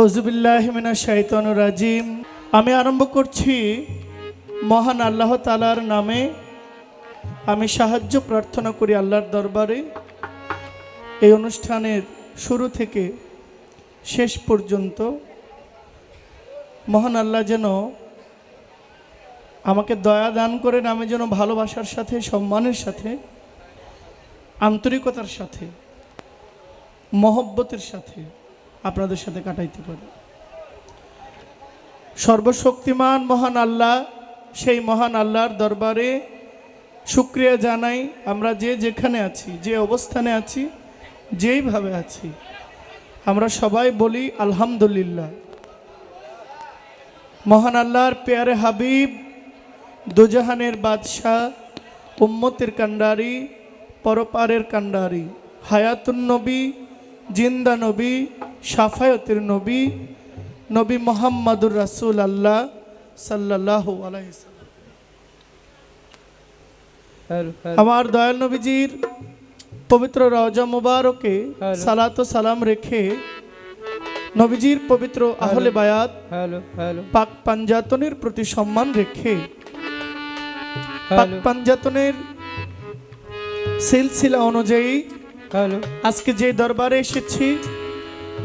ওজুবিল্লাহমিনা শাইতন রাজিম। আমি আরম্ভ করছি মহান আল্লাহ তালার নামে। আমি সাহায্য প্রার্থনা করি আল্লাহর দরবারে। এই অনুষ্ঠানের শুরু থেকে শেষ পর্যন্ত মহান আল্লাহ যেন আমাকে দয়া দান করেন, আমি যেন ভালোবাসার সাথে, সম্মানের সাথে, আন্তরিকতার সাথে, মহব্বতের সাথে আপনাদের সাথে কাটাইতে পারি। সর্বশক্তিমান মহান আল্লাহ, সেই মহান আল্লাহর দরবারে শুক্রিয়া জানাই। আমরা যে যেখানে আছি, যে অবস্থানে আছি, যেইভাবে আছি, আমরা সবাই বলি আলহামদুলিল্লাহ। মহান আল্লাহর পেয়ারে হাবিব, দুজাহানের বাদশাহ, উম্মতের কান্ডারি পরপারের কান্ডারি হায়াতুন নবী জিন্দা নবী সাফায়তের নবী নবী মোহাম্মদুর রাসুল আল্লাহ সাল্লাহ আমার দয়াল নবীজির পবিত্র রজা মুবারকে সালাত সালাম রেখে নবীজির পবিত্র আহলে বায়াত পাক পাঞ্জাতনের প্রতি সম্মান রেখে পাক পাঞ্জাতনের সিলসিলা অনুযায়ী আজকে যে দরবারে এসেছি,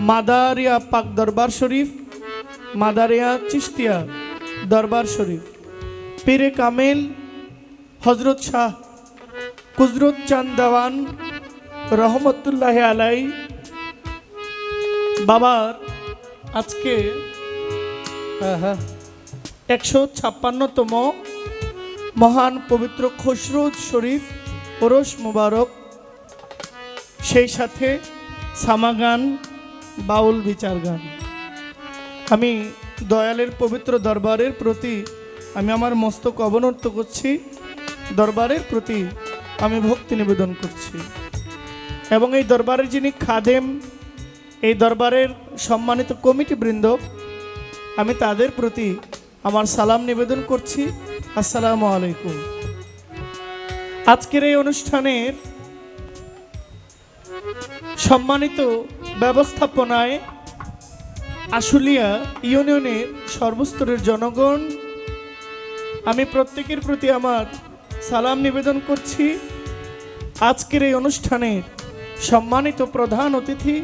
মাদারিয়া পাক দরবার শরীফ, মাদারিয়া চিস্তিয়া দরবার শরীফ। পীরে কামেল, হজরত শাহ কুজরত চাঁদ দেওয়ান, রহমতুল্লাহ আলাই, বাবার আজকে হ্যাঁ হ্যাঁ একশো ছাপ্পান্নতম মহান পবিত্র খসরুদ শরীফ ওরস মুবারক সেই সাথে সামাগান বাউল বিচার গান। আমি দয়ালের পবিত্র দরবারের প্রতি আমি আমার মস্তক অবনত করছি, দরবারের প্রতি আমি ভক্তি নিবেদন করছি। এবং এই দরবারের যিনি খাদেম, এই দরবারের সম্মানিত কমিটি বৃন্দ আমি তাদের প্রতি আমার সালাম নিবেদন করছি। আসসালামু আলাইকুম। আজকের এই অনুষ্ঠানের সম্মানিত ব্যবস্থাপনায় আশুলিয়া ইউনিয়নের সর্বস্তরের জনগণ, আমি প্রত্যেকের প্রতি আমার সালাম নিবেদন করছি। আজকের এই অনুষ্ঠানের সম্মানিত প্রধান অতিথি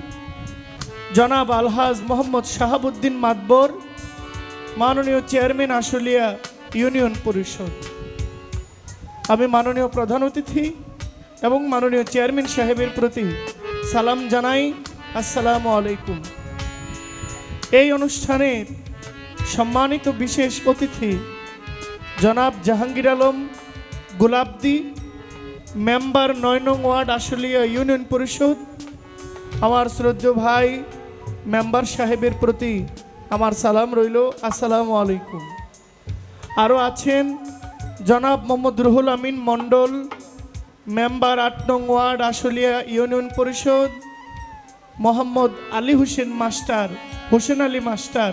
জনাব আলহাজ মোহাম্মদ শাহাবুদ্দিন মাতবর, মাননীয় চেয়ারম্যান আশুলিয়া ইউনিয়ন পরিষদ। আমি মাননীয় প্রধান অতিথি এবং মাননীয় চেয়ারম্যান সাহেবের প্রতি সালাম জানাই। আসসালামু আলাইকুম। এই অনুষ্ঠানের সম্মানিত বিশেষ অতিথি জনাব জাহাঙ্গীর আলম গোলাপদি, মেম্বার নয় নং ওয়ার্ড আশুলিয়া ইউনিয়ন পরিষদ, আমার শ্রদ্ধ ভাই মেম্বার সাহেবের প্রতি আমার সালাম রইল। আসসালামু আলাইকুম। আরও আছেন জনাব মোহাম্মদ রুহুল আমিন মণ্ডল মেম্বার আট নং ward Ashulia union Parishad, Mohammad Ali Hossain master, Hossain Ali master,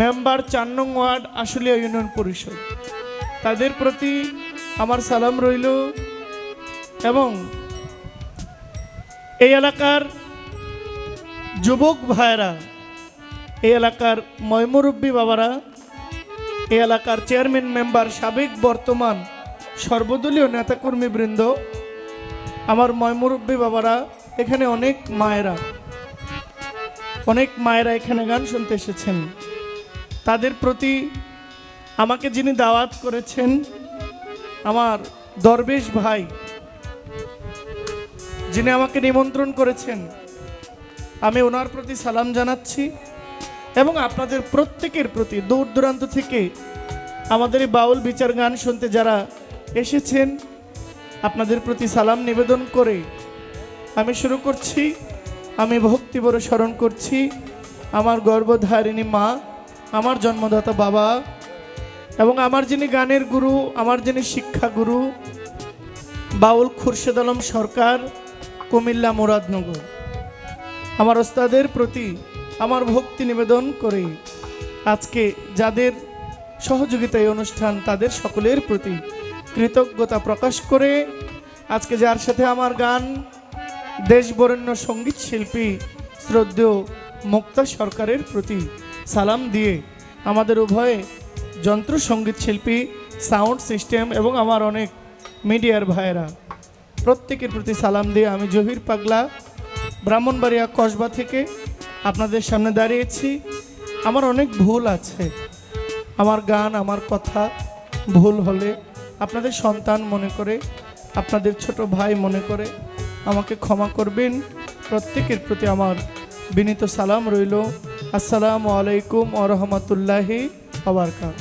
member চার নং ওয়ার্ড আশুলিয়া ইউনিয়ন পরিষদ। তাদের প্রতি আমার সালাম রইল এবং এই এলাকার যুবক ভাইরা এই এলাকার ময়মুরব্বী বাবারা, এই এলাকার চেয়ারম্যান মেম্বার সাবেক বর্তমান সর্বদলীয় নেতাকর্মীবৃন্দ, আমার ময়মুরব্বী বাবারা, এখানে অনেক মায়েরা অনেক মায়েরা এখানে গান শুনতে এসেছেন। তাদের প্রতি আমাকে যিনি দাওয়াত করেছেন, আমার দরবেশ ভাই, যিনি আমাকে নিমন্ত্রণ করেছেন, আমি ওনার প্রতি সালাম জানাচ্ছি এবং আপনাদের প্রত্যেকের প্রতি দূর দূরান্ত থেকে আমাদের এই বাউল বিচার গান শুনতে যারা এসেছেন। আপনাদের প্রতি সালাম নিবেদন করে আমি শুরু করছি। আমি ভক্তি বড় স্মরণ করছি আমার গর্ভধারিণী মা, আমার জন্মদাতা বাবা এবং আমার যিনি গানের গুরু, আমার যিনি শিক্ষা গুরু, বাউল খুরশেদ আলম সরকার, কুমিল্লা মুরাদনগর। আমার ওস্তাদের প্রতি আমার ভক্তি নিবেদন করে। আজকে যাদের সহযোগিতায় অনুষ্ঠান, তাদের সকলের প্রতি কৃতজ্ঞতা প্রকাশ করে আজকে যার সাথে আমার গান দেশ বরেণ্য সংগীত শিল্পী শ্রদ্ধেয় মুক্তা সরকারের প্রতি সালাম দিয়ে আমাদের উভয়ে যন্ত্র সংগীত শিল্পী, সাউন্ড সিস্টেম এবং আমার অনেক মিডিয়ার ভাইয়েরা, প্রত্যেকের প্রতি সালাম দিয়ে আমি জহির পাগলা, ব্রাহ্মণবাড়িয়া কসবা থেকে আপনাদের সামনে দাঁড়িয়েছি। আমার অনেক ভুল আছে। আমার গান, আমার কথা ভুল হলে আপনাদের সন্তান মনে করে, আপনাদের ছোট ভাই মনে করে, আমাকে ক্ষমা করবেন। প্রত্যেকের প্রতি আমার বিনীত সালাম রইল। আসসালামু আলাইকুম আ রহমতুল্লাহি আবরকাত